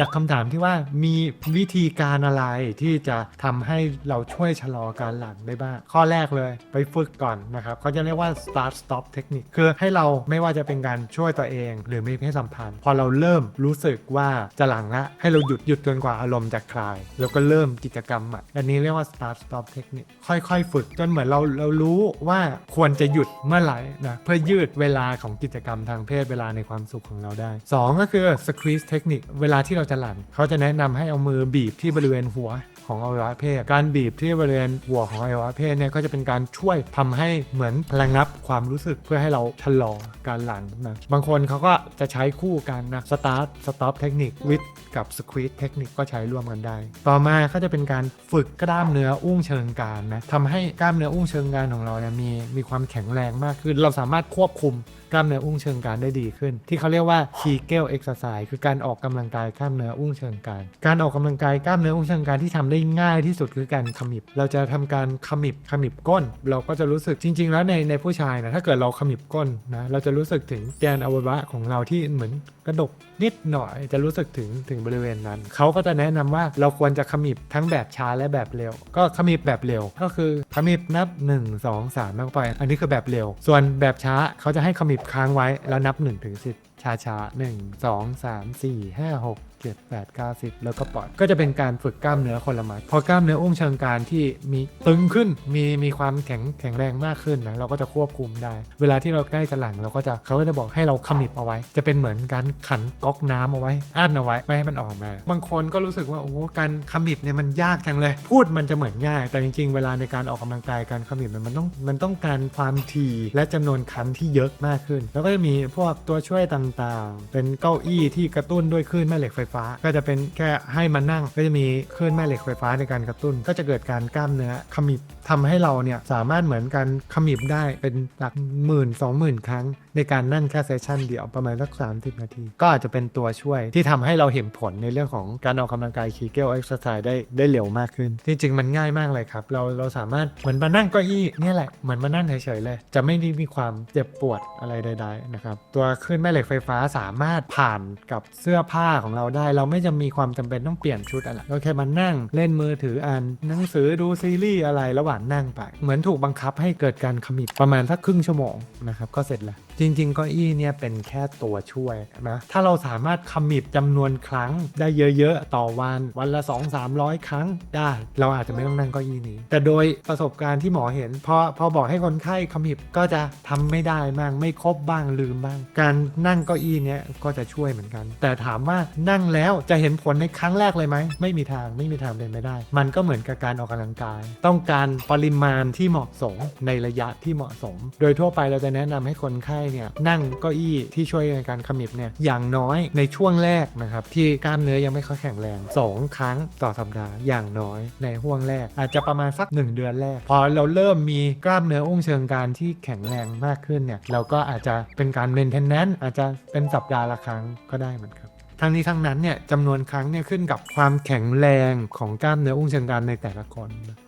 จากคำถามที่ว่ามีวิธีการอะไรที่จะทำให้เราช่วยชะลอการหลังได้บ้าง ข้อแรกเลยไปฝึกก่อนนะครับเขาจะเรียกว่า start stop technique คือให้เราไม่ว่าจะเป็นการช่วยตัวเอง หรือมีเพศสัมพันธ์ พอเราเริ่มรู้สึกว่าจะหลังละให้เราหยุดหยุดจนกว่าอารมณ์จะคลาย แล้วก็เริ่มกิจกรรมใหม่อันนี้เรียกว่า start stop technique ค่อยๆ ฝึกจนเหมือนเราเรารู้ว่าควรจะหยุดเมื่อไหร่นะเพื่อยืดเวลาของกิจกรรมทางเพศเวลาในความสุขของเราได้ 2 ก็คือ squeeze technique เวลาที่เราจะหลังเขาจะแนะนำให้เอามือบีบที่บริเวณหัวของอวัยวะเพศ การบีบที่บริเวณหัวของอวัยวะเพศเนี่ยก็จะเป็นการช่วยทำให้เหมือนระงับความรู้สึกเพื่อให้เราชะลอการหลังนะบางคนเขาก็จะใช้คู่กันนะ start stop technique with กับ squeeze technique ก็ใช้ร่วมกันได้ ต่อมาก็จะเป็นการฝึกกล้ามเนื้ออุ้งเชิงกรานนะทำให้กล้ามเนื้ออุ้งเชิงกรานของเราเนี่ยมีมีความแข็งแรงมากขึ้น เราสามารถควบคุม กล้ามเนื้ออุ้งเชิงกรานได้ดีขึ้น ที่เขาเรียกว่า Kegel exercise คือการออกกำลังกายกล้ามเนื้ออุ้งเชิงกรานการออกกำลังกายกล้ามเนื้ออุ้งเชิงกรานที่ทำได้ง่ายที่สุดคือการขมิบ เราจะทำการขมิบขมิบก้น เราก็จะรู้สึกจริง ๆ แล้วในในผู้ชายนะถ้าเกิดเราขมิบก้นนะเราจะรู้สึกถึงแกนอวัยวะของเราที่เหมือนกระดกนิดหน่อยจะรู้สึกถึงถึงบริเวณนั้น เขาก็จะแนะนำว่าเราควรจะขมิบทั้งแบบช้าและแบบเร็ว ก็ขมิบแบบเร็วก็คือขมิบนับ 1 2 3แล้วก็ไป อันนี้คือแบบเร็ว ส่วนแบบช้าเขาจะให้ขมิบค้างไว้แล้วนับ1ถึง10 ช้าช้าๆหนึ่งสองสามสี่ห้าหกเจ็ดแปดเก้าสิบแล้วก็ปล่อย ก็จะเป็นการฝึกกล้ามเนื้อคนละมัด พอกล้ามเนื้ออุ้งเชิงกรานที่มีตึงขึ้น มีมีความแข็งแข็งแรงมากขึ้นนะ เราก็จะควบคุมได้ เวลาที่เราใกล้จะหลังเราก็จะเขาก็จะบอกให้เราขมิบเอาไว้ จะเป็นเหมือนการขันก๊อกน้ำเอาไว้อั้นเอาไว้ ไม่ให้มันออกมา บางคนก็รู้สึกว่าโอ้โหการขมิบเนี่ยมันยากจังเลย พูดมันจะเหมือนง่าย แต่จริงๆ เวลาในการออกกำลังกายการขมิบเนี่ยมันต้องมันต้องการความถี่และจำนวนครั้งที่เยอะมากขึ้น แล้วก็จะมีพวกตัวช่วยต่างต่างๆ เป็นเก้าอี้ที่กระตุ้นด้วยคลื่นแม่เหล็กไฟฟ้า ก็จะเป็นแค่ให้มานั่งก็จะมีคลื่นแม่เหล็กไฟฟ้าในการกระตุ้น ก็จะเกิดการกล้ามเนื้อขมิบทำให้เราเนี่ยสามารถเหมือนกันขมิบได้เป็นหลักหมื่นสองหมื่นครั้ง ในการนั่งแค่เซสชันเดียวประมาณสักสามสิบนาที ก็อาจจะเป็นตัวช่วยที่ทำให้เราเห็นผลในเรื่องของการออกกำลังกายคีเกลเอ็กซ์ไซส์ได้ได้เร็วมากขึ้นที่จริงมันง่ายมากเลยครับ เราเราสามารถเหมือนมานั่งเก้าอี้เนี่ยแหละเหมือนมานั่งเฉยๆเลย จะไม่ได้มีความเจ็บปวดอะไรใดๆนะครับตัวคลื่นแม่เหล็กไฟฟ้าสามารถผ่านกับเสื้อผ้าของเราได้ เราไม่จะมีความจำเป็นต้องเปลี่ยนชุดอะไรก็แค่มานั่งเล่นมือถืออ่านหนังสือดูซีรีส์อะไรระหว่างนั่งไป เหมือนถูกบังคับให้เกิดการขมิบประมาณสักครึ่งชั่วโมงนะครับก็เสร็จแล้ว จริง ๆ เก้าอี้เนี่ยเป็นแค่ตัวช่วยนะถ้าเราสามารถขมิบจำนวนครั้งได้เยอะๆ ต่อวันวันละ 2 3 0 0 ครั้งได้ เราอาจจะไม่ต้องนั่งเก้าอี้นี้ แต่โดยประสบการณ์ที่หมอเห็นพอพอบอกให้คนไข้ขมิบก็จะทำไม่ได้บ้างไม่ครบบ้างลืมบ้าง การนั่งเก้าอี้เนี้ยก็จะช่วยเหมือนกัน แต่ถามว่านั่งแล้วจะเห็นผลในครั้งแรกเลยไหมไม่มีทางไม่มีทางเป็นไม่ได้ มันก็เหมือนกับการออกกำลังกาย ต้องการปริมาณที่เหมาะสมในระยะที่เหมาะสม โดยทั่วไปเราจะแนะนำให้คนไข้เนี่ยนั่งเก้าอี้ที่ช่วยในการขมิบเนี่ยอย่างน้อยในช่วงแรกนะครับที่กล้ามเนื้อยังไม่ค่อยแข็งแรง 2 ครั้งต่อสัปดาห์อย่างน้อยในห่วงแรก อาจจะประมาณสัก 1 เดือนแรก พอเราเริ่มมีกล้ามเนื้ออุ้งเชิงกรานที่แข็งแรงมากขึ้นเนี่ยเราก็อาจจะเป็นการเมนเทนแนนซ์อาจจะเป็นสัปดาห์ละครั้งก็ได้เหมือนกันทั้งนี้ทั้งนั้นเนี่ยจำนวนครั้งเนี่ยขึ้นกับความแข็งแรงของกล้ามเนื้ออุ้งเชิงกรานในแต่ละคนนะ